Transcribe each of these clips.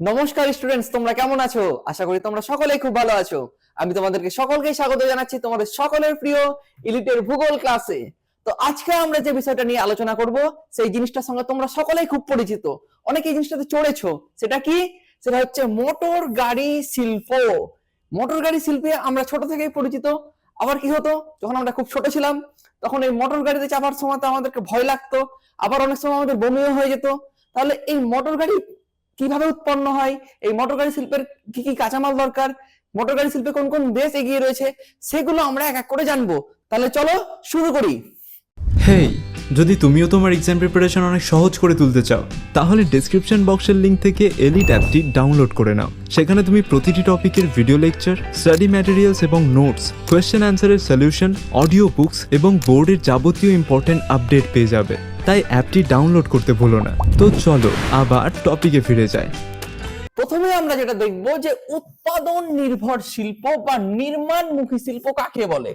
নমস্কার স্টুডেন্টস তোমরা কেমন আছো? আশা করি তোমরা সকলেই খুব ভালো আছো। আমি তোমাদেরকে সকলকে স্বাগত জানাচ্ছি তোমাদের সকলের প্রিয় ইলিটের ভূগোল ক্লাসে তো আজকে আমরা যে বিষয়টা নিয়ে আলোচনা করব, সেই জিনিসটার সঙ্গে তোমরা সকলেই খুব পরিচিত। অনেকে এই জিনিসটাতে চড়েছো। সেটা কি? সেটা হচ্ছে মোটর গাড়ি শিল্প। মোটর গাড়ি শিল্পে আমরা ছোট থেকেই পরিচিত। আবার কি হতো? যখন আমরা খুব ছোট ছিলাম, তখন এই মোটর গাড়িতে চাপার সময় তো আমাদেরকে ভয় লাগতো। আবার অনেক সময় আমাদের বমিও হয়ে যেত। তাহলে এই মোটর গাড়ি কীভাবে উৎপন্ন হয়, এই মোটর গাড়ি শিল্পের কি কি কাঁচামাল দরকার মোটর গাড়ি শিল্পে কোন কোন দেশ এগিয়ে রয়েছে, সেগুলো আমরা এক এক করে জানব। তাহলে চলো শুরু করি। হেই, যদি তুমিও তোমার এক্সাম প্রিপারেশন অনেক সহজ করে তুলতে চাও, তাহলে ডেসক্রিপশন বক্সের লিংক থেকে এলিট অ্যাপটি ডাউনলোড করে নাও। সেখানে তুমি প্রতিটি টপিকের ভিডিও লেকচার স্টাডি ম্যাটেরিয়ালস এবং নোটস কোয়েশ্চেন অ্যান্সারের সলিউশন অডিও বুকস এবং বোর্ডের যাবতীয় ইম্পর্টেন্ট আপডেট পেয়ে যাবে। তাই অ্যাপটি ডাউনলোড করতে ভুলো না। তো চলো, আবার টপিকে ফিরে যায় প্রথমে আমরা যেটা দেখব যে উৎপাদন নির্ভর শিল্প বা নির্মাণমুখী শিল্প কাকে বলে?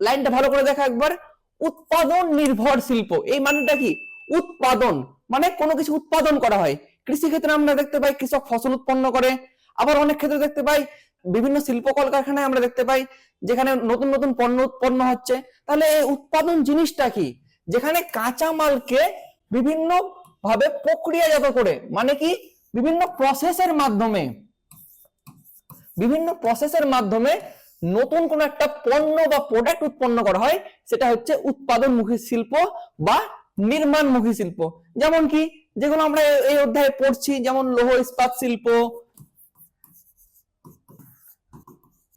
লাইনটা ভালো করে দেখা একবার। উৎপাদন নির্ভর শিল্প, এই মানেটা কি? উৎপাদন মানে কোনো কিছু উৎপাদন করা হয়। কৃষি ক্ষেত্রে আমরা দেখতে পাই কৃষক ফসল উৎপন্ন করে। আবার অনেক ক্ষেত্রে দেখতে পাই বিভিন্ন শিল্প কলকারখানায় আমরা দেখতে পাই, যেখানে নতুন নতুন পণ্য উৎপন্ন হচ্ছে। তাহলে এই উৎপাদন জিনিসটা কি? যেখানে কাঁচা মালকে বিভিন্ন ভাবে প্রক্রিয়াজাত করে মানে কি? বিভিন্ন প্রসেসের মাধ্যমে, বিভিন্ন প্রসেসের মাধ্যমে নতুন কোন একটা পণ্য বা প্রোডাক্ট উৎপন্ন করা হয়, সেটা হচ্ছে উৎপাদনমুখী শিল্প বা নির্মাণমুখী শিল্প। যেমন কি? যেগুলো আমরা এই অধ্যায়ে পড়ছি, যেমন লৌহ ইস্পাত শিল্প,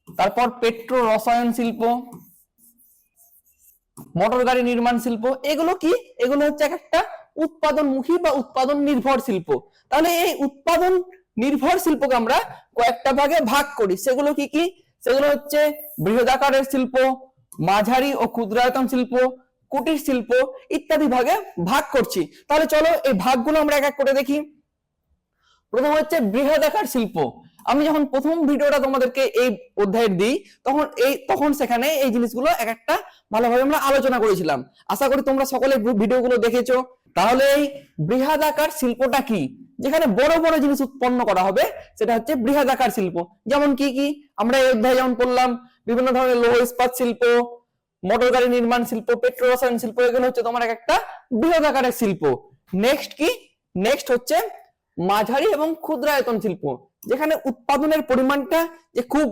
তারপর পেট্রো রসায়ন শিল্প মোটর গাড়ি নির্মাণ শিল্প, এগুলো কি? এগুলো হচ্ছে এক একটা উৎপাদনমুখী বা উৎপাদন নির্ভর শিল্প। তাহলে এই উৎপাদন নির্ভর শিল্পকে আমরা কয়েকটা ভাগে ভাগ করি। সেগুলো কি কি? সেগুলো হচ্ছে বৃহদাকারের শিল্প, মাঝারি ও ক্ষুদ্রায়তন শিল্প, কুটির শিল্প ইত্যাদি ভাগে ভাগ করছি। তাহলে চলো এই ভাগগুলো আমরা এক এক করে দেখি। প্রথম হচ্ছে বৃহদাকার শিল্প। আমি যখন প্রথম ভিডিওটা তোমাদেরকে এই অধ্যায়ের দিই, তখন এই, তখন সেখানে এই জিনিসগুলো এক একটা ভালোভাবে আমরা আলোচনা করেছিলাম। আশা করি তোমরা সকলে ভিডিওগুলো দেখেছ। তাহলে এই বৃহাদাকার শিল্পটা কি? যেখানে বড় বড় জিনিস উৎপন্ন করা হবে, সেটা হচ্ছে বৃহদাকার শিল্প। যেমন কি কি? আমরা এই অধ্যায়ে যেমন পড়লাম, বিভিন্ন ধরনের লৌহ ইস্পাত শিল্প, মোটর গাড়ি নির্মাণ শিল্প পেট্রো রসায়ন শিল্প, এগুলো হচ্ছে তোমার এক একটা বৃহৎ আকারের শিল্প। নেক্সট কি? নেক্সট হচ্ছে মাঝারি এবং ক্ষুদ্রায়তন শিল্প, যেখানে উৎপাদনের পরিমাণটা যে খুব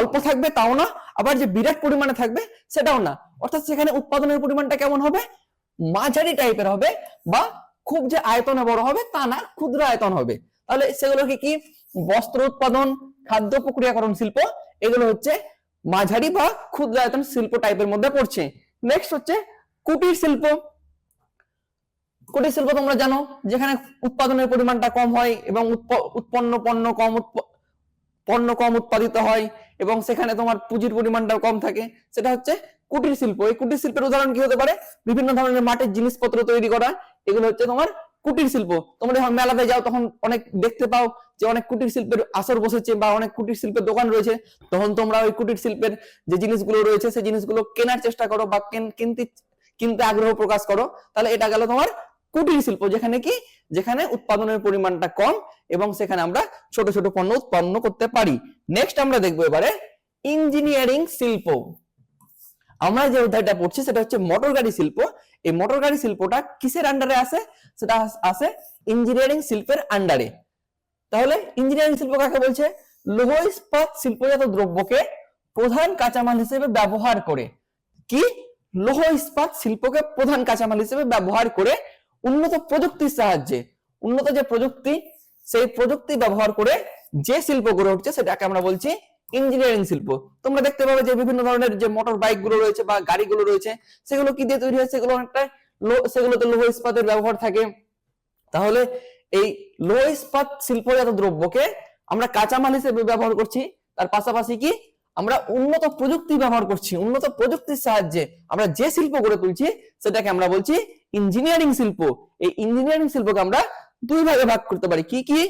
অল্প থাকবে তাও না, আবার যে বিরাট পরিমাণে থাকবে সেটাও না। অর্থাৎ সেখানে উৎপাদনের পরিমাণটা কেমন হবে? মাঝারি টাইপের হবে বা খুব যে আয়তনে বড় হবে তা না, ক্ষুদ্র আয়তন হবে। তাহলে সেগুলো কি? কি বস্ত্র উৎপাদন, খাদ্য প্রক্রিয়াকরণ শিল্প, এগুলো হচ্ছে মাঝারি বা ক্ষুদ্রায়তন শিল্প টাইপের মধ্যে পড়ছে। নেক্সট হচ্ছে কুটির শিল্প। কুটির শিল্প তোমরা জানো, যেখানে উৎপাদনের পরিমাণটা কম হয় এবং উৎপ- উৎপন্ন পণ্য কম পণ্য কম উৎপাদিত হয় এবং সেখানে তোমার পুঁজির পরিমাণটাও কম থাকে। সেটা হচ্ছে কুটির শিল্প। এই কুটির শিল্পের উদাহরণ কি হতে পারে? বিভিন্ন ধরনের মাটির জিনিসপত্র তৈরি করা, এগুলো হচ্ছে তোমার কুটির শিল্প। তোমরা যখন মেলাতে যাও, তখন অনেক দেখতে পাও যে অনেক কুটির শিল্পের আসর বসেছে বা অনেক কুটির শিল্পের দোকান রয়েছে। তখন তোমরা ওই কুটির শিল্পের যে জিনিসগুলো রয়েছে, সেই জিনিসগুলো কেনার চেষ্টা করো বা কেন- কিনতে কিনতে আগ্রহ প্রকাশ করো। তাহলে এটা গেল তোমার কুটির শিল্প, যেখানে কি? যেখানে উৎপাদনের পরিমাণটা কম এবং সেখানে আমরা ছোট ছোট পণ্য উৎপন্ন করতে পারি। নেক্সট আমরা দেখব এবারে ইঞ্জিনিয়ারিং শিল্প। আমরা যে অধ্যায়টা পড়ছি, সেটা হচ্ছে মোটর গাড়ি শিল্প। এই মোটর গাড়ি শিল্পটা কিসের আন্ডারে আসে? সেটা আসে ইঞ্জিনিয়ারিং শিল্পের আন্ডারে তাহলে ইঞ্জিনিয়ারিং শিল্প কাকে বলছে? লৌহ ইস্পাত শিল্পজাত দ্রব্যকে প্রধান কাঁচামাল হিসেবে ব্যবহার করে। কি? লৌহ ইস্পাত শিল্পকে প্রধান কাঁচামাল হিসেবে ব্যবহার করে উন্নত প্রযুক্তির সাহায্যে, উন্নত যে প্রযুক্তি, সেই প্রযুক্তি ব্যবহার করে যে শিল্প গড়ে উঠছে সেটাকে আমরা বলছি ইঞ্জিনিয়ারিং শিল্প। তোমরা দেখতে পাবে যে বিভিন্ন ধরনের যে মোটর বাইকগুলো রয়েছে বা গাড়িগুলো রয়েছে, সেগুলো কি দিয়ে তৈরি হয়? সেগুলো অনেকটা সেগুলোতে লৌহ ইস্পাতের ব্যবহার থাকে। তাহলে এই লৌহ ইস্পাত শিল্পজাত দ্রব্যকে আমরা কাঁচামাল হিসেবে ব্যবহার করছি। তার পাশাপাশি কি? আমরা উন্নত প্রযুক্তি ব্যবহার করছি। উন্নত প্রযুক্তির সাহায্যে আমরা যে শিল্প গড়ে তুলছি, সেটাকে আমরা বলছি ইঞ্জিনিয়ারিং শিল্প। এই ইঞ্জিনিয়ারিং শিল্পকে আমরা দুই ভাগে ভাগ করতে পারি। কি কি?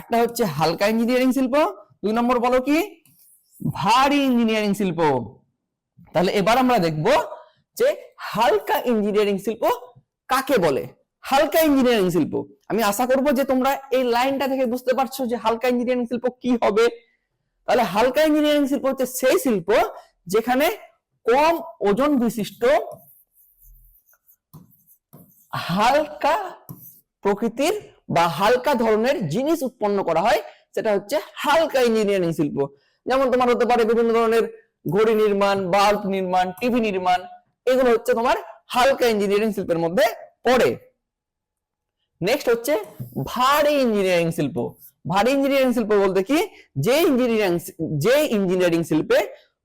একটা হচ্ছে হালকা ইঞ্জিনিয়ারিং শিল্প, দুই নম্বর বলো কি? ভারী ইঞ্জিনিয়ারিং শিল্প। তাহলে এবার আমরা দেখব যে হালকা ইঞ্জিনিয়ারিং শিল্প কাকে বলে? হালকা ইঞ্জিনিয়ারিং শিল্প। আমি আশা করব যে তোমরা এই লাইনটা থেকে বুঝতে পারছ যে হালকা ইঞ্জিনিয়ারিং শিল্প কি হবে। তাহলে হালকা ইঞ্জিনিয়ারিং শিল্প হচ্ছে সেই শিল্প যেখানে কম ওজন বিশিষ্ট হালকা প্রকৃতির বা হালকা ধরনের জিনিস উৎপন্ন করা হয়, সেটা হচ্ছে হালকা ইঞ্জিনিয়ারিং শিল্প। যেমন তোমার হতে পারে বিভিন্ন ধরনের ঘড়ি নির্মাণ, বাল্ব নির্মাণ, টিভি নির্মাণ, এগুলো হচ্ছে তোমার হালকা ইঞ্জিনিয়ারিং শিল্পের মধ্যে পড়ে। নেক্সট হচ্ছে ভারী ইঞ্জিনিয়ারিং শিল্প। ভারী ইঞ্জিনিয়ারিং শিল্প বলতে কি? যে ইঞ্জিনিয়ারিং যে ইঞ্জিনিয়ারিং শিল্পে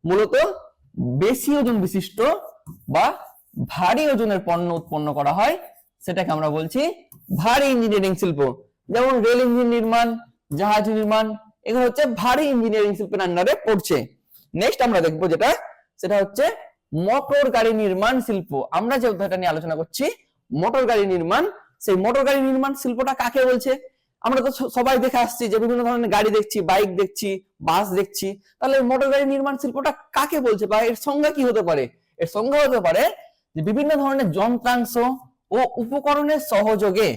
মূলত বেশি ওজন বিশিষ্ট বা ভারী ওজনের পণ্য উৎপন্ন করা হয় সেটাকে আমরা বলছি ভারী ইঞ্জিনিয়ারিং শিল্প। যেমন রেল ইঞ্জিন নির্মাণ, জাহাজ নির্মাণ, এগুলো হচ্ছে ভারী ইঞ্জিনিয়ারিং শিল্পের আন্ডারে পড়ছে। নেক্সট আমরা দেখব যেটা, সেটা হচ্ছে মোটর গাড়ি নির্মাণ শিল্প। আমরা যে অধ্যায়টা নিয়ে আলোচনা করছি মোটর গাড়ি নির্মাণ, সেই মোটর গাড়ি নির্মাণ শিল্পটা কাকে বলছে? আমরা তো সবাই দেখে আসছি যে বিভিন্ন ধরনের গাড়ি দেখছি বাইক দেখছি বাস দেখছি। তাহলে মোটর গাড়ি নির্মাণ শিল্পটা কাকে বলছে বা এর সংজ্ঞা কি হতে পারে? এর সংজ্ঞা হতে পারে যে বিভিন্ন ধরনের যন্ত্রাংশ ও উপকরণের সহযোগে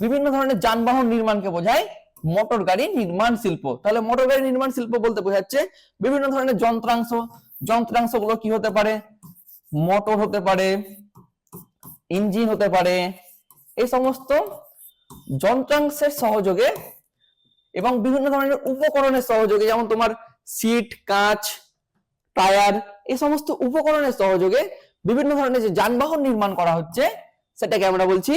বিভিন্ন ধরনের যানবাহন নির্মাণকে বোঝায় মোটর গাড়ি নির্মাণ শিল্প। তাহলে মোটর গাড়ি নির্মাণ শিল্প বলতে বোঝাচ্ছে বিভিন্ন ধরনের যন্ত্রাংশ। যন্ত্রাংশগুলো কি হতে পারে? মোটর হতে পারে ইঞ্জিন হতে পারে এই সমস্ত যন্ত্রাংশের সহযোগে এবং বিভিন্ন ধরনের উপকরণের সহযোগে, যেমন তোমার সিট কাঁচ টায়ার এই সমস্ত উপকরণের সহযোগে বিভিন্ন ধরনের যে যানবাহন নির্মাণ করা হচ্ছে সেটাকে আমরা বলছি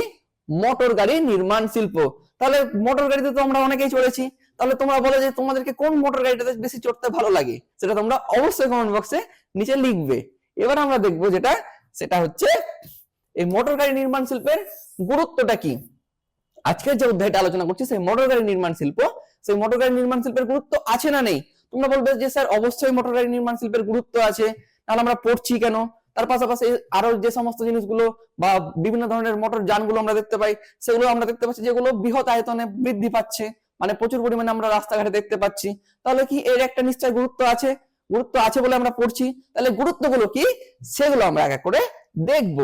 মোটর গাড়ি নির্মাণ শিল্প। তাহলে মোটর গাড়িতে তো আমরা অনেকেই চড়েছি। তাহলে তোমরা বলো যে তোমাদেরকে কোন মোটর গাড়িটাতে বেশি চড়তে ভালো লাগে? সেটা তোমরা অবশ্যই কমেন্ট বক্সে নিচে লিখবে। এবার আমরা দেখব যেটা, সেটা হচ্ছে এই মোটর গাড়ি নির্মাণ শিল্পের গুরুত্বটা কি? আজকের যে অধ্যায়টা আলোচনা করছি, সেই মোটর গাড়ি নির্মাণ শিল্প, সেই মোটর গাড়ি নির্মাণ শিল্পের গুরুত্ব আছে না নেই? তোমরা বলবে যে, স্যার, অবশ্যই মোটর গাড়ি নির্মাণ শিল্পের গুরুত্ব আছে। তাহলে আমরা পড়ছি কেন? তার পাশাপাশি আরও যে সমস্ত জিনিসগুলো বা বিভিন্ন ধরনের মোটর যানগুলো আমরা দেখতে পাই, সেগুলো আমরা দেখতে পাচ্ছি যেগুলো বৃহৎ আয়তনে বৃদ্ধি পাচ্ছে মানে প্রচুর পরিমাণে আমরা রাস্তাঘাটে দেখতে পাচ্ছি। তাহলে কি এর একটা নিশ্চয় গুরুত্ব আছে? গুরুত্ব আছে বলে আমরা পড়ছি। তাহলে গুরুত্বগুলো কি? সেগুলো আমরা এক এক করে দেখব।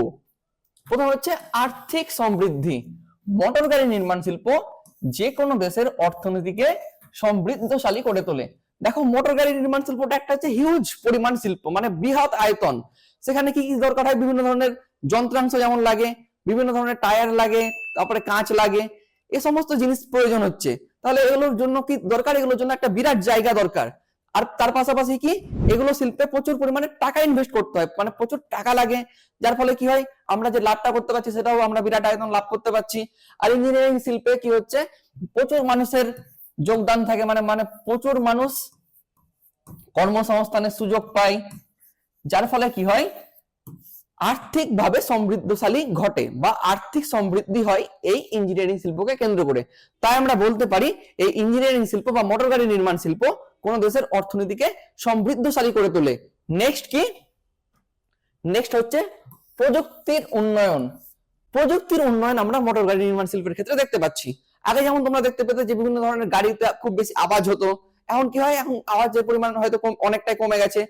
প্রথম হচ্ছে আর্থিক সমৃদ্ধি। মোটর গাড়ি নির্মাণ শিল্প যে কোনো দেশের অর্থনীতিকে সমৃদ্ধশালী করে তোলে। দেখো মোটর গাড়ি নির্মাণ শিল্পটা একটা হচ্ছে হিউজ পরিমাণ শিল্প মানে বৃহৎ আয়তন। সেখানে কি কি দরকার হয়? বিভিন্ন ধরনের যন্ত্রাংশ যেমন লাগে, বিভিন্ন ধরনের টায়ার লাগে, তারপরে কাঁচ লাগে এই সমস্ত জিনিস প্রয়োজন হচ্ছে। তাহলে এগুলোর জন্য কি দরকার? এগুলোর জন্য একটা বিরাট জায়গা দরকার। আর তার পাশাপাশি কি? এগুলো শিল্পে প্রচুর পরিমাণে টাকা ইনভেস্ট করতে হয়। মানে প্রচুর টাকা লাগে। যার ফলে কি হয়? আমরা যে লাভটা করতে পারছি, সেটাও আমরা বিরাট আয়তন লাভ করতে পারছি। আর ইঞ্জিনিয়ারিং শিল্পে কি হচ্ছে? প্রচুর মানুষের যোগদান থাকে মানে মানে প্রচুর মানুষ কর্মসংস্থানের সুযোগ পায়, যার ফলে কি হয়? আর্থিকভাবে সমৃদ্ধশালী ঘটে বা আর্থিক সমৃদ্ধি হয় এই ইঞ্জিনিয়ারিং শিল্পকে কেন্দ্র করে। তাই আমরা বলতে পারি, এই ইঞ্জিনিয়ারিং শিল্প বা মোটর গাড়ি নির্মাণ শিল্প কোন দেশের অর্থনীতিকে সমৃদ্ধশালী করে তোলে। নেক্সট কি? নেক্সট হচ্ছে প্রযুক্তির উন্নয়ন। প্রযুক্তির উন্নয়ন আমরা মোটর গাড়ি নির্মাণ শিল্পের ক্ষেত্রে দেখতে পাচ্ছি। আগে যেমন তোমরা দেখতে পেতে যে বিভিন্ন ধরনের গাড়িতে খুব বেশি আওয়াজ হতো, এখন কি হয়? এখন আওয়াজের পরিমাণ হয়তো অনেকটাই কমে গেছে।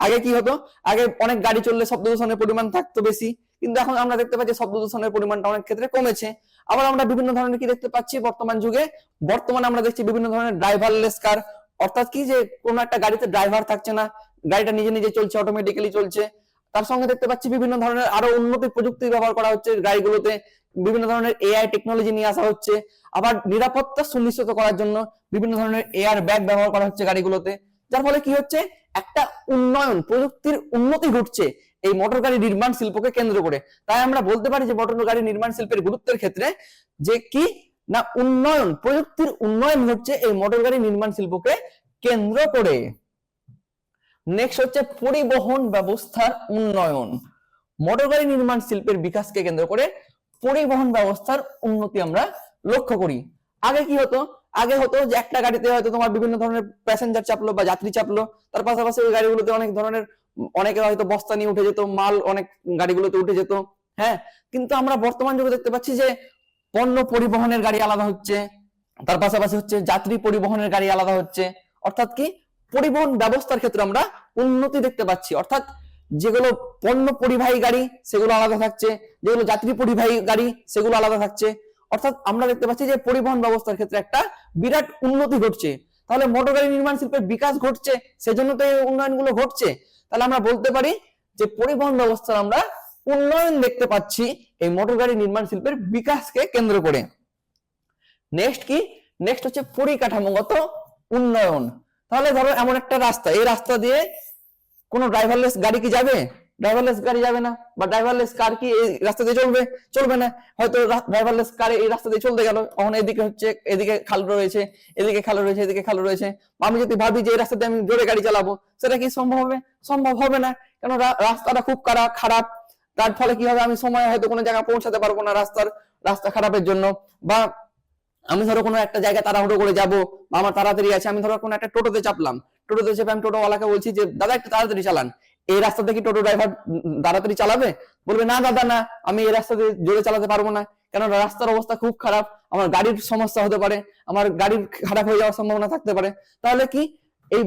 আগে কি হতো? আগে অনেক গাড়ি চললে শব্দ দূষণের পরিমাণ থাকতো বেশি, কিন্তু এখন আমরা দেখতে পাচ্ছি শব্দ দূষণের পরিমাণটা অনেক ক্ষেত্রে কমেছে। আবার আমরা বিভিন্ন ধরনের কি দেখতে পাচ্ছি বর্তমান যুগে? বর্তমানে আমরা দেখছি বিভিন্ন ধরনের ড্রাইভারলেস কার অর্থাৎ কি যে কোনো একটা গাড়িতে ড্রাইভার থাকছে না, গাড়িটা নিজে নিজে চলছে অটোমেটিক্যালি চলছে। তার সঙ্গে দেখতে পাচ্ছি বিভিন্ন ধরনের আরও উন্নত প্রযুক্তি ব্যবহার করা হচ্ছে গাড়িগুলোতে বিভিন্ন ধরনের এআই টেকনোলজি নিয়ে আসা হচ্ছে। আবার নিরাপত্তা সুনিশ্চিত করার জন্য বিভিন্ন ধরনের এয়ার ব্যাগ ব্যবহার করা হচ্ছে গাড়িগুলোতে। যার ফলে কি হচ্ছে? একটা উন্নয়ন, প্রযুক্তির উন্নতি ঘটছে এই মোটর গাড়ি নির্মাণ শিল্পকে কেন্দ্র করে। তাই আমরা বলতে পারি যে মোটর গাড়ি নির্মাণ শিল্পের গুরুত্বের ক্ষেত্রে যে কি না উন্নয়ন, প্রযুক্তির উন্নয়ন ঘটছে এই মোটর গাড়ি নির্মাণ শিল্পকে কেন্দ্র করে। নেক্সট হচ্ছে পরিবহন ব্যবস্থার উন্নয়ন। মোটর গাড়ি নির্মাণ শিল্পের বিকাশকে কেন্দ্র করে পরিবহন ব্যবস্থার উন্নতি আমরা লক্ষ্য করি। আগে কি হতো? আগে হতো যে একটা গাড়িতে হয়তো তোমার বিভিন্ন ধরনের প্যাসেঞ্জার চাপলো বা যাত্রী চাপলো। তার পাশাপাশি ওই গাড়িগুলোতে অনেক ধরনের, অনেকে হয়তো বস্তা নিয়ে উঠে যেত, মাল অনেক গাড়িগুলোতে উঠে যেত। হ্যাঁ কিন্তু আমরা বর্তমান যুগে দেখতে পাচ্ছি যে পণ্য পরিবহনের গাড়ি আলাদা হচ্ছে, তার পাশাপাশি হচ্ছে যাত্রী পরিবহনের গাড়ি আলাদা হচ্ছে। অর্থাৎ কি? পরিবহন ব্যবস্থার ক্ষেত্রে আমরা উন্নতি দেখতে পাচ্ছি। অর্থাৎ যেগুলো পণ্য পরিবাহী গাড়ি, সেগুলো আলাদা থাকছে। যেগুলো যাত্রী পরিবাহী গাড়ি, সেগুলো আলাদা থাকছে। অর্থাৎ আমরা দেখতে পাচ্ছি যে পরিবহন ব্যবস্থার ক্ষেত্রে একটা বিরাট উন্নতি ঘটছে। তাহলে মোটর গাড়ি নির্মাণ শিল্পের বিকাশ ঘটছে, সেজন্য তো এই উন্নয়নগুলো ঘটছে। তাহলে আমরা বলতে পারি যে পরিবহন ব্যবস্থার আমরা উন্নয়ন দেখতে পাচ্ছি এই মোটর গাড়ি নির্মাণ শিল্পের বিকাশকে কেন্দ্র করে। নেক্সট কি? নেক্সট হচ্ছে পরিকাঠামোগত উন্নয়ন। তাহলে ধরো এমন একটা রাস্তা, এই রাস্তা দিয়ে কোনো ড্রাইভারলেস গাড়ি কি যাবে? ড্রাইভারলেস গাড়ি যাবে না। বা ড্রাইভারলেস কার কি এই রাস্তা দিয়ে চলবে? চলবে না। হয়তো ড্রাইভারলেস কার এই রাস্তা দিয়ে চলতে গেল। তখন এদিকে হচ্ছে, এদিকে খাল রয়েছে, এদিকে খাল রয়েছে, এদিকে খাল রয়েছে। আমি যদি ভাবি যে এই রাস্তা দিয়ে আমি জোরে গাড়ি চালাবো, সেটা কি সম্ভব হবে? সম্ভব হবে না। কেন রাস্তাটা খুব খারাপ খারাপ। তার ফলে কি হবে? আমি সময় হয়তো কোনো জায়গায় পৌঁছাতে পারব না রাস্তার রাস্তা খারাপের জন্য। বা আমি ধরো কোনো একটা জায়গায় তাড়াহুড়ো করে যাব বা আমার তাড়াতাড়ি আছে, আমি ধরো কোনো একটা টোটোতে চাপলাম। টোটোতে চেপে আমি টোটোওয়ালাকে বলছি যে, দাদা, একটু তাড়াতাড়ি চালান। এই রাস্তাতে কি টোটো ড্রাইভার তাড়াতাড়ি চালাবে? বলবে, না, দাদা, না, আমি এই রাস্তাতে জোরে চালাতে পারব না। কেন রাস্তার অবস্থা খুব খারাপ, আমার গাড়ির সমস্যা হতে পারে, আমার গাড়ির খারাপ হয়ে যাওয়ার সম্ভাবনা থাকতে পারে। তাহলে কি? এই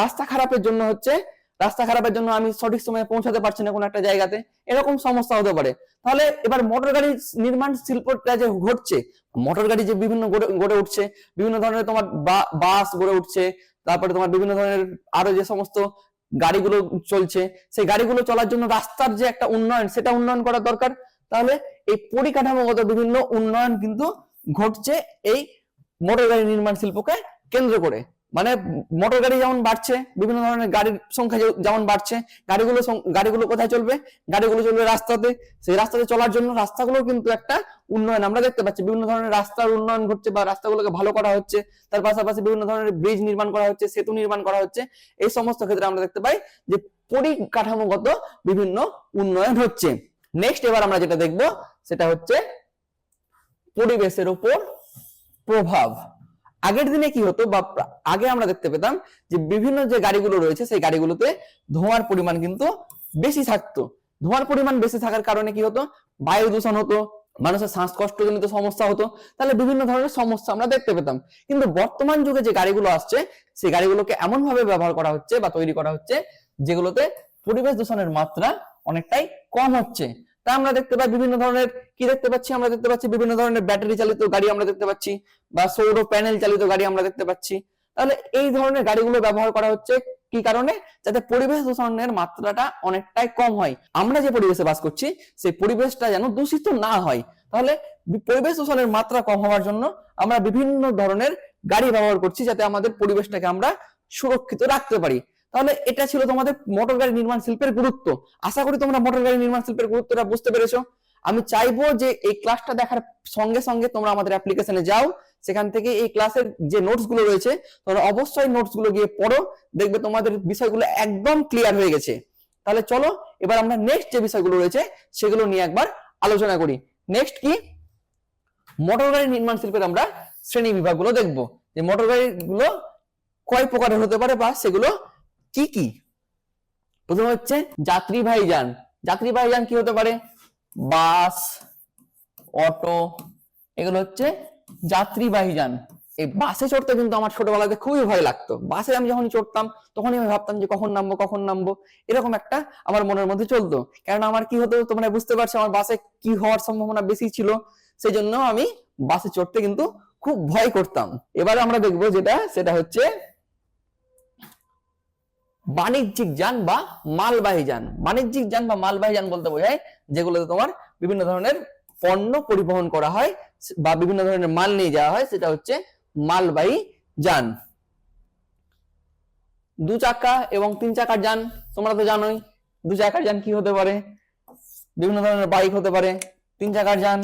রাস্তা খারাপের জন্য হচ্ছে রাস্তা খারাপের জন্য আমি সঠিক সময়ে পৌঁছাতে পারছি না কোনো একটা জায়গাতে, এরকম সমস্যা হতে পারে। তাহলে এবার মোটর গাড়ি নির্মাণ শিল্পটা যে ঘটছে, মোটর গাড়ি যে বিভিন্ন গড়ে উঠছে, বিভিন্ন ধরনের তোমার বাস গড়ে উঠছে, তারপরে তোমার বিভিন্ন ধরনের আরও যে সমস্ত গাড়িগুলো চলছে, সেই গাড়িগুলো চলার জন্য রাস্তার যে একটা উন্নয়ন, সেটা উন্নয়ন করা দরকার। তাহলে এই পরিকাঠামোগত বিভিন্ন উন্নয়ন কিন্তু ঘটছে এই মোটর গাড়ি নির্মাণ শিল্পকে কেন্দ্র করে। মানে মোটর গাড়ি যেমন বাড়ছে, বিভিন্ন ধরনের গাড়ির সংখ্যা যেমন বাড়ছে, গাড়িগুলো গাড়িগুলো কোথায় চলবে? গাড়িগুলো চলবে রাস্তাতে। সেই রাস্তাতে চলার জন্য রাস্তাগুলো কিন্তু একটা উন্নয়ন আমরা দেখতে পাচ্ছি। বিভিন্ন ধরনের রাস্তার উন্নয়ন ঘটছে বা রাস্তাগুলোকে ভালো করা হচ্ছে। তার পাশাপাশি বিভিন্ন ধরনের ব্রিজ নির্মাণ করা হচ্ছে, সেতু নির্মাণ করা হচ্ছে। এই সমস্ত ক্ষেত্রে আমরা দেখতে পাই যে পরিকাঠামোগত বিভিন্ন উন্নয়ন হচ্ছে। নেক্সট এবার আমরা যেটা দেখব, সেটা হচ্ছে পরিবেশের উপর প্রভাব। আগের দিনে কি হতো বা আগে আমরা দেখতে পেতাম যে বিভিন্ন যে গাড়িগুলো রয়েছে, সেই গাড়িগুলোতে ধোঁয়ার পরিমাণ কিন্তু বেশি থাকতো। ধোঁয়ার পরিমাণ বেশি থাকার কারণে কি হতো? বায়ু দূষণ হতো, মানুষের শ্বাসকষ্টজনিত সমস্যা হতো, তাহলে বিভিন্ন ধরনের সমস্যা আমরা দেখতে পেতাম। কিন্তু বর্তমান যুগে যে গাড়িগুলো আসছে, সেই গাড়িগুলোকে এমন ভাবে ব্যবহার করা হচ্ছে বা তৈরি করা হচ্ছে, যেগুলোতে পরিবেশ দূষণের মাত্রা অনেকটাই কম হচ্ছে। তা আমরা দেখতে পাই বিভিন্ন ধরনের, কি দেখতে পাচ্ছি? আমরা দেখতে পাচ্ছি বিভিন্ন ধরনের ব্যাটারি চালিত গাড়ি আমরা দেখতে পাচ্ছি, বা সৌর প্যানেল চালিত গাড়ি আমরা দেখতে পাচ্ছি। তাহলে এই ধরনের গাড়িগুলো ব্যবহার করা হচ্ছে কি কারণে? যাতে পরিবেশ দূষণের মাত্রাটা অনেকটাই কম হয়। আমরা যে পরিবেশে বাস করছি, সেই পরিবেশটা যেন দূষিত না হয়। তাহলে পরিবেশ দূষণের মাত্রা কম হওয়ার জন্য আমরা বিভিন্ন ধরনের গাড়ি ব্যবহার করছি, যাতে আমাদের পরিবেশটাকে আমরা সুরক্ষিত রাখতে পারি। তাহলে এটা ছিল তোমাদের মোটর গাড়ি নির্মাণ শিল্পের গুরুত্ব। আশা করি তোমরা মোটর গাড়ি নির্মাণ শিল্পের গুরুত্বটা বুঝতে পেরেছ। আমি চাইব যে এই ক্লাসটা দেখার সঙ্গে সঙ্গে তোমরা আমাদের অ্যাপ্লিকেশনে যাও, সেখান থেকে এই ক্লাসের যে নোটসগুলো রয়েছে, তোমরা অবশ্যই নোটসগুলো গিয়ে পড়ো, দেখবে তোমাদের বিষয়গুলো একদম ক্লিয়ার হয়ে গেছে। তাহলে চলো, এবার আমরা নেক্সট যে বিষয়গুলো রয়েছে, সেগুলো নিয়ে একবার আলোচনা করি। নেক্সট কি? মোটর গাড়ি নির্মাণ শিল্পের আমরা শ্রেণি বিভাগগুলো দেখব। যে মোটর গাড়িগুলো কয় প্রকারের হতে পারে বা সেগুলো কি কি? প্রথমে হচ্ছে যাত্রীবাহী যান যাত্রীবাহী যান কি হতে পারে? বাস, অটো, এগুলো হচ্ছে যাত্রীবাহী যান এই বাসে চড়তে কিন্তু আমার ছোটবেলাতে খুবই ভয় লাগতো। বাসে আমি যখন চড়তাম, তখনই আমি ভাবতাম যে কখন নামবো কখন নামবো, এরকম একটা আমার মনের মধ্যে চলতো। কারণ আমার কি হতো, তোমরা বুঝতে পারছ, আমার বাসে কি হওয়ার সম্ভাবনা বেশি ছিল সেই জন্য আমি বাসে চড়তে কিন্তু খুব ভয় করতাম। এবারে আমরা দেখব যেটা, সেটা হচ্ছে বাণিজ্যিক যান বা মালবাহী যান। বাণিজ্যিক যান বা মালবাহী যান বলতে বোঝায় যেগুলোতে তোমার বিভিন্ন ধরনের পণ্য পরিবহন করা হয় বা বিভিন্ন ধরনের মাল নিয়ে যাওয়া হয়, সেটা হচ্ছে মালবাহী যান। দু চাকা এবং তিন চাকার যান, তোমরা তো জানোই, দু চাকার যান কি হতে পারে? বিভিন্ন ধরনের বাইক হতে পারে, তিন চাকার যান,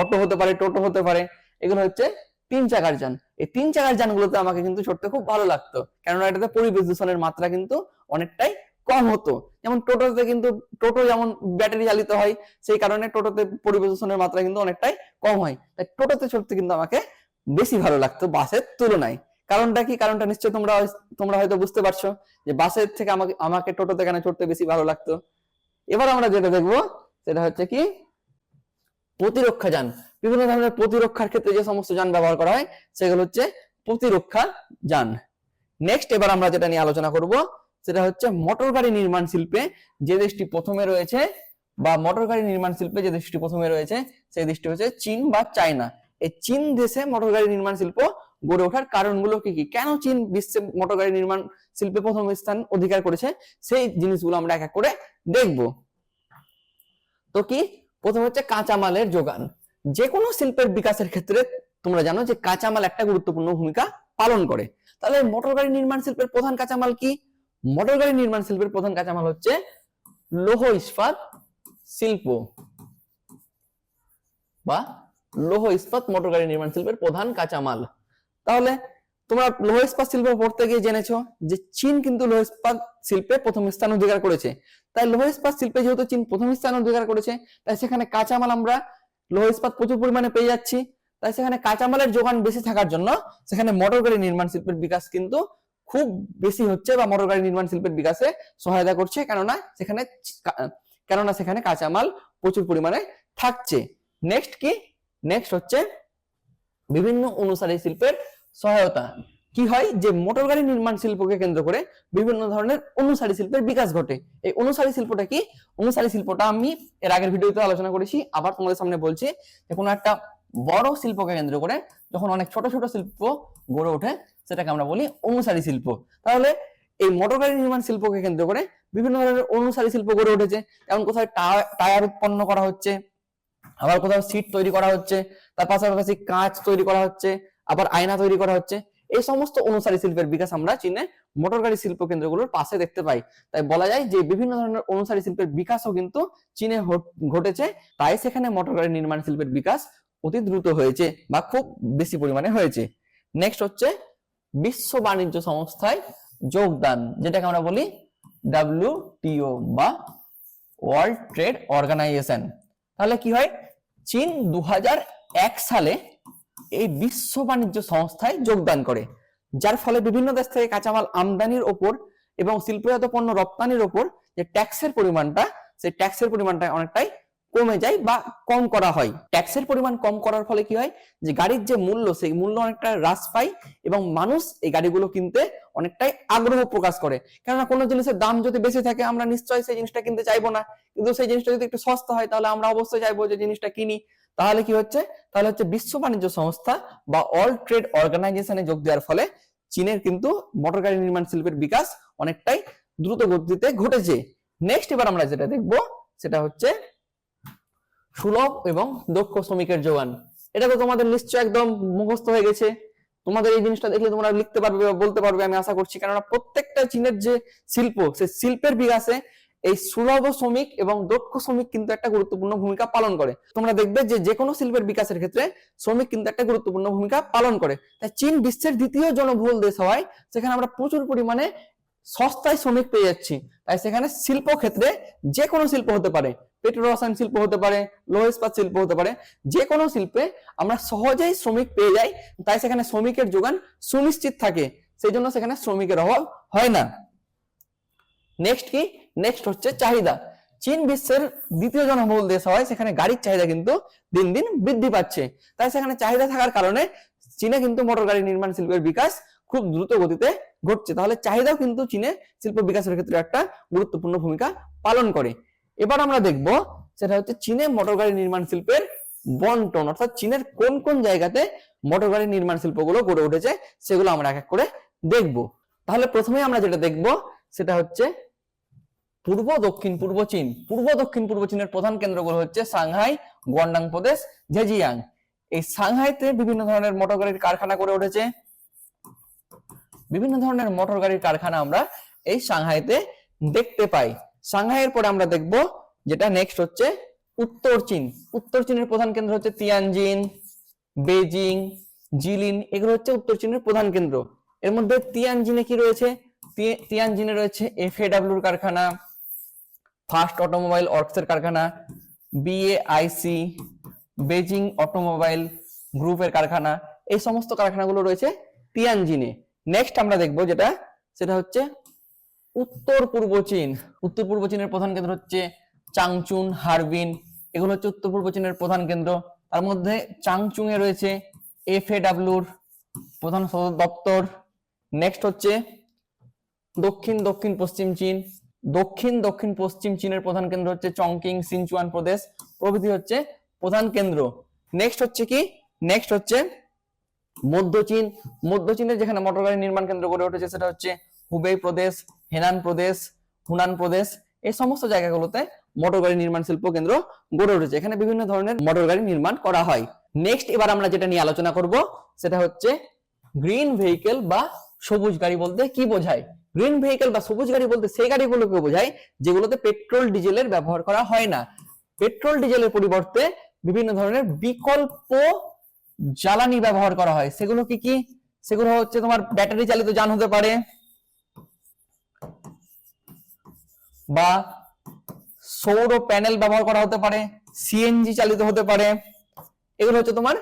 অটো হতে পারে, টোটো হতে পারে, এগুলো হচ্ছে তিন চাকার যান। এই তিন চাকার যানগুলোতে আমাকে কিন্তু চড়তে খুব ভালো লাগতো। কেননা এটাতে পরিবেশ দূষণের মাত্রা কিন্তু অনেকটাই কম হতো। যেমন টোটোতে কিন্তু, টোটো যেমন ব্যাটারি চালিত হয়, সেই কারণে টোটোতে পরিবেশ দূষণের মাত্রা কিন্তু অনেকটাই কম হয়। তাই টোটোতে চড়তে কিন্তু আমাকে বেশি ভালো লাগতো বাসের তুলনায়। কারণটা কি? কারণটা নিশ্চয় তোমরা তোমরা হয়তো বুঝতে পারছ যে বাসের থেকে আমাকে আমাকে টোটোতে কেন চড়তে বেশি ভালো লাগতো। এবার আমরা যেটা দেখব, সেটা হচ্ছে কি? প্রতিরক্ষা যান। বিভিন্ন ধরনের প্রতিরক্ষার ক্ষেত্রে যে সমস্ত যান ব্যবহার করা হয়, সেগুলো হচ্ছে প্রতিরক্ষা যান। নেক্সট এবার আমরা যেটা নিয়ে আলোচনা করব, সেটা হচ্ছে মোটর গাড়ি নির্মাণ শিল্পে যে দেশটি প্রথমে রয়েছে, বা মোটর গাড়ি নির্মাণ শিল্পে যে দেশটি প্রথমে রয়েছে, সেই দেশটি হচ্ছে চীন বা চায়না। এই চীন দেশে মোটর গাড়ি নির্মাণ শিল্প গড়ে ওঠার কারণগুলো কি কি? কেন চীন বিশ্বে মোটর গাড়ি নির্মাণ শিল্পে প্রথম স্থান অধিকার করেছে? সেই জিনিসগুলো আমরা এক এক করে দেখব। তো কি? প্রথম হচ্ছে কাঁচামালের যোগান। যে কোনো শিল্পের বিকাশের ক্ষেত্রে তোমরা জানো যে কাঁচামাল একটা গুরুত্বপূর্ণ ভূমিকা পালন করে। তাহলে মোটর গাড়ি নির্মাণ শিল্পের প্রধান কাঁচামাল কি? মোটর গাড়ি নির্মাণ শিল্পের প্রধান কাঁচামাল হচ্ছে লৌহ ইস্পাত শিল্প বা লৌহ ইস্পাত মোটর গাড়ি নির্মাণ শিল্পের প্রধান কাঁচামাল। তাহলে তোমরা লৌহ ইস্পাত শিল্প পড়তে গিয়ে জেনেছো যে চীন কিন্তু লৌহ ইস্পাত শিল্পে প্রথম স্থান অধিকার করেছে। তাই লৌহ ইস্পাত শিল্পে যেহেতু চীন প্রথম স্থান অধিকার করেছে, তাই সেখানে কাঁচামাল আমরা লৌহ ইস্পাত প্রচুর পরিমাণে পেয়ে যাচ্ছি। তাই সেখানে কাঁচামালের যোগান বেশি থাকার জন্য সেখানে মোটর গাড়ি নির্মাণ শিল্পের বিকাশ কিন্তু খুব বেশি হচ্ছে বা মোটর গাড়ি নির্মাণ শিল্পের বিকাশে সহায়তা করছে। কেননা সেখানে কেননা সেখানে কাঁচামাল প্রচুর পরিমাণে থাকছে। নেক্সট কি? নেক্সট হচ্ছে বিভিন্ন অনুসারী শিল্পের সহায়তা। কি হয়? যে মোটর গাড়ি নির্মাণ শিল্পকে কেন্দ্র করে বিভিন্ন ধরনের অনুসারী শিল্পের বিকাশ ঘটে। এই অনুসারী শিল্পটা কি? অনুসারী শিল্পটা আমি এর আগের ভিডিওতে আলোচনা করেছি, আবার তোমাদের সামনে বলছি যে কোনো একটা বড় শিল্পকে কেন্দ্র করে যখন অনেক ছোট ছোট শিল্প গড়ে ওঠে, সেটাকে আমরা বলি অনুসারী শিল্প। তাহলে এই মোটর গাড়ি নির্মাণ শিল্পকে কেন্দ্র করে বিভিন্ন ধরনের অনুসারী শিল্প গড়ে উঠেছে। যেমন কোথাও টা- টায়ার উৎপন্ন করা হচ্ছে, আবার কোথাও সিট তৈরি করা হচ্ছে, তার পাশাপাশি কাঁচ তৈরি করা হচ্ছে, আবার আয়না তৈরি করা হচ্ছে। এই সমস্ত অনুসারী শিল্পের বিকাশ আমরা চীনে মোটর গাড়ি শিল্প কেন্দ্রগুলোর পাশে দেখতে পাই। তাই বলা যায় যে বিভিন্ন ধরনের অনুসারী শিল্পের বিকাশও কিন্তু চীনে ঘটেছে। তাই সেখানে মোটর গাড়ি নির্মাণ শিল্পের বিকাশ অতি দ্রুত হয়েছে বা খুব বেশি পরিমাণে হয়েছে। নেক্সট হচ্ছে বিশ্ব বাণিজ্য সংস্থায় যোগদান, যেটাকে আমরা বলি ডাব্লিউটিও বা ওয়ার্ল্ড ট্রেড অর্গানাইজেশন। তাহলে কি হয়? চীন দু হাজার এক সালে এই বিশ্ব বাণিজ্য সংস্থায় যোগদান করে, যার ফলে বিভিন্ন দেশ থেকে কাঁচামাল আমদানির ওপর এবং শিল্পজাত পণ্য রপ্তানির ওপর যে ট্যাক্সের পরিমাণটা, সেই ট্যাক্সের পরিমাণটা অনেকটাই কমে যায় বা কম করা হয়। ট্যাক্সের পরিমাণ কম করার ফলে কি হয়? যে গাড়ির যে মূল্য, সেই মূল্য অনেকটা হ্রাস পায় এবং মানুষ এই গাড়িগুলো কিনতে অনেকটাই আগ্রহ প্রকাশ করে। কেননা কোনো জিনিসের দাম যদি বেশি থাকে, আমরা নিশ্চয়ই সেই জিনিসটা কিনতে চাইব না। কিন্তু সেই জিনিসটা যদি একটু সস্তা হয়, তাহলে আমরা অবশ্যই চাইব যে জিনিসটা কিনি। তাহলে কি হচ্ছে? তাহলে হচ্ছে বিশ্ব বাণিজ্য সংস্থা বা অল ট্রেড অর্গানাইজেশনে যোগ দেওয়ার ফলে চীনের কিন্তু মোটর গাড়ি নির্মাণ শিল্পের বিকাশ অনেকটাই দ্রুত গতিতে ঘটেছে। নেক্সট এবার আমরা যেটা দেখব, সেটা হচ্ছে সুলভ এবং দক্ষ শ্রমিকের যোগান। এটা তো তোমাদের নিশ্চয় একদম মুখস্থ হয়ে গেছে। তোমাদের এই জিনিসটা দেখলে তোমরা লিখতে পারবে বলতে পারবে, আমি আশা করছি। কেননা প্রত্যেকটা চীনের যে শিল্প সেই শিল্পের বিকাশে এই সুলভ শ্রমিক এবং দক্ষ শ্রমিক কিন্তু একটা গুরুত্বপূর্ণ ভূমিকা পালন করে। তোমরা দেখবে যে যে কোনো শিল্পের বিকাশের ক্ষেত্রে শ্রমিক কিন্তু একটা গুরুত্বপূর্ণ ভূমিকা পালন করে। তাই চীন বিশ্বের দ্বিতীয় জনবহুল দেশ হওয়ায় সেখানে আমরা প্রচুর পরিমাণে সস্তায় শ্রমিক পেয়ে যাচ্ছি। তাই সেখানে শিল্প ক্ষেত্রে যে কোনো শিল্প হতে পারে পেট্রো রসায়ন শিল্প হতে পারে, লোহ ইস্পাত শিল্প হতে পারে যে কোনো শিল্পে আমরা সহজেই শ্রমিক পেয়ে যাই, তাই সেখানে শ্রমিকের যোগান সুনিশ্চিত থাকে। সেই জন্য সেখানে শ্রমিকের অভাব হয় না। নেক্সট কি? নেক্সট হচ্ছে চাহিদা। চীন বিশ্বের দ্বিতীয় জনবহুল দেশ হয় সেখানে গাড়ির চাহিদা কিন্তু দিন দিন বৃদ্ধি পাচ্ছে। তাই সেখানে চাহিদা থাকার কারণে চীনে কিন্তু মোটর গাড়ি নির্মাণ শিল্পের বিকাশ খুব দ্রুত গতিতে ঘটছে। তাহলে চাহিদাও কিন্তু চীনে শিল্প বিকাশের ক্ষেত্রে একটা গুরুত্বপূর্ণ ভূমিকা পালন করে। এবার আমরা দেখব সেটা হচ্ছে চীনে মোটর গাড়ি নির্মাণ শিল্পের বন্টন, অর্থাৎ চীনের কোন কোন জায়গাতে মোটর গাড়ি নির্মাণ শিল্পগুলো গড়ে উঠেছে সেগুলো আমরা এক এক করে দেখব। তাহলে প্রথমে আমরা যেটা দেখব সেটা হচ্ছে পূর্ব, দক্ষিণ, পূর্ব, চীন। পূর্ব, দক্ষিণ, পূর্ব চীনের প্রধান কেন্দ্রগুলো হচ্ছে সাংহাই, গোয়ান্ডাং প্রদেশ জেজিয়াং এই সাংহাইতে বিভিন্ন ধরনের মোটর গাড়ির কারখানা করে উঠেছে। বিভিন্ন ধরনের মোটর গাড়ির কারখানা আমরা এই সাংহাইতে দেখতে পাই। সাংহাইয়ের পরে আমরা দেখব যেটা নেক্সট হচ্ছে উত্তর চীন। উত্তর চীনের প্রধান কেন্দ্র হচ্ছে তিয়ানজিন বেজিং জিলিন, এগুলো হচ্ছে উত্তর চীনের প্রধান কেন্দ্র। এর মধ্যে তিয়ানজিনে কি রয়েছে? তিয়ানজিনে রয়েছে এফএডব্লিউর কারখানা ফার্স্ট অটোমোবাইল ওয়ার্কসের কারখানা বিএআইসি বেজিং অটোমোবাইল গ্রুপের কারখানা, এই সমস্ত কারখানাগুলো রয়েছে তিয়ানজিনে। নেক্সট আমরা দেখব যেটা, সেটা হচ্ছে উত্তর পূর্ব চীন। উত্তর পূর্ব চীনের প্রধান কেন্দ্র হচ্ছে চাংচুন, হারবিন। এগুলো হচ্ছে উত্তর পূর্ব চীনের প্রধান কেন্দ্র। তার মধ্যে চাংচুং এ রয়েছে এফএডব্লিউর প্রধান সদর দপ্তর। নেক্সট হচ্ছে দক্ষিণ দক্ষিণ পশ্চিম চীন। দক্ষিণ দক্ষিণ, পশ্চিম চীনের প্রধান কেন্দ্র হচ্ছে চংকিং সিনচুয়ান প্রদেশ। প্রভৃতি হচ্ছে প্রধান কেন্দ্র। নেক্সট হচ্ছে কি? নেক্সট হচ্ছে মধ্য চীন। মধ্য চীনের যেখানে মোটর গাড়ি নির্মাণ কেন্দ্র গড়ে উঠেছে সেটা হচ্ছে হুবেই প্রদেশ, হেনান প্রদেশ, হুনান প্রদেশ। এই সমস্ত জায়গাগুলোতে মোটর গাড়ি নির্মাণ শিল্প কেন্দ্র গড়ে উঠেছে। এখানে বিভিন্ন ধরনের মোটর গাড়ি নির্মাণ করা হয়। নেক্সট এবার আমরা যেটা নিয়ে আলোচনা করব, সেটা হচ্ছে গ্রিন ভেহিকেল বা সবুজ গাড়ি বলতে কি বোঝায়? গ্রিন ভেহিকেল বা সবুজ গাড়ি বলতে সেই গাড়িগুলোকে বোঝায়, যেগুলোতে পেট্রোল ডিজেলের ব্যবহার করা হয় না। পেট্রোল ডিজেলের পরিবর্তে বিভিন্ন ধরনের বিকল্প জ্বালানি ব্যবহার করা হয়। সেগুলো কি? কি সেগুলো হচ্ছে তোমার ব্যাটারি চালিত যান হতে পারে বা সৌর প্যানেল ব্যবহার করা হতে পারে সিএনজি চালিত হতে পারে। এগুলো হচ্ছে তোমার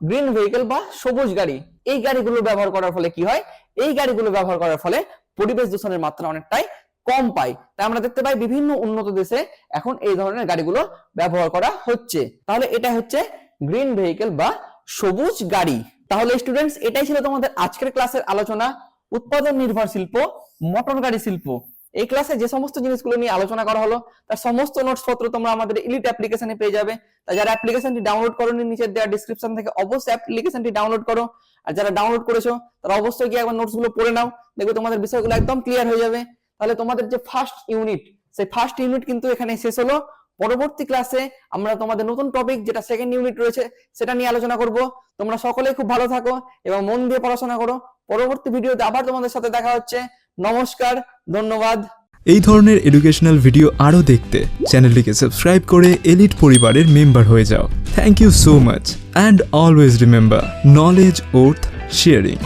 গ্রিন ভেহিকেল বা সবুজ গাড়ি। এই গাড়িগুলো ব্যবহার করার ফলে কি হয়? এই গাড়িগুলো ব্যবহার করার ফলে পরিবেশ দূষণের মাত্রা অনেকটাই কম পাই তাই আমরা দেখতে পাই বিভিন্ন উন্নত দেশে এখন এই ধরনের গাড়িগুলো ব্যবহার করা হচ্ছে। তাহলে এটা হচ্ছে গ্রিন ভেহিকেল বা সবুজ গাড়ি। তাহলে স্টুডেন্টস এটাই ছিল তোমাদের আজকের ক্লাসের আলোচনা। উৎপাদন নির্ভর শিল্প মোটর গাড়ি শিল্প। এই ক্লাসে যে সমস্ত জিনিসগুলো নিয়ে আলোচনা করা হলো, তার সমস্ত নোটস পত্র তোমরা আমাদের ইলিট অ্যাপ্লিকেশনে পেয়ে যাবে। তাই যারা অ্যাপ্লিকেশনটি ডাউনলোড করোনি, নিচের দেওয়া ডিসক্রিপশন থেকে অবশ্যই অ্যাপ্লিকেশনটি ডাউনলোড করো। আর যারা ডাউনলোড করেছ, তারা অবশ্যই গিয়ে একবার নোটসগুলো পড়ে নাও। দেখবে তোমাদের বিষয়গুলো একদম ক্লিয়ার হয়ে যাবে। তাহলে তোমাদের যে ফার্স্ট ইউনিট সেই ফার্স্ট ইউনিট কিন্তু এখানে শেষ হলো। পরবর্তী ক্লাসে আমরা তোমাদের নতুন টপিক যেটা সেকেন্ড ইউনিট রয়েছে, সেটা নিয়ে আলোচনা করব। তোমরা সকলেই খুব ভালো থাকো এবং মন দিয়ে পড়াশোনা করো। পরবর্তী ভিডিওতে আবার তোমাদের সাথে দেখা হচ্ছে। নমস্কার, ধন্যবাদ। এই ধরনের এডুকেশনাল ভিডিও আরও দেখতে চ্যানেলটিকে সাবস্ক্রাইব করে এলিট পরিবারের মেম্বার হয়ে যাও। Thank you so much and always remember knowledge worth sharing